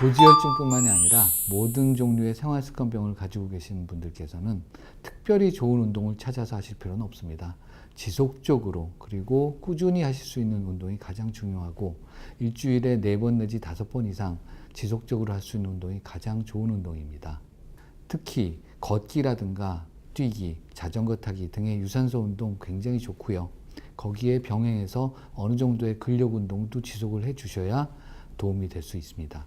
고지혈증뿐만이 아니라 모든 종류의 생활습관병을 가지고 계신 분들께서는 특별히 좋은 운동을 찾아서 하실 필요는 없습니다. 지속적으로 그리고 꾸준히 하실 수 있는 운동이 가장 중요하고 일주일에 네 번 내지 다섯 번 이상 지속적으로 할 수 있는 운동이 가장 좋은 운동입니다. 특히 걷기라든가 뛰기, 자전거 타기 등의 유산소 운동 굉장히 좋고요. 거기에 병행해서 어느 정도의 근력 운동도 지속을 해 주셔야 도움이 될 수 있습니다.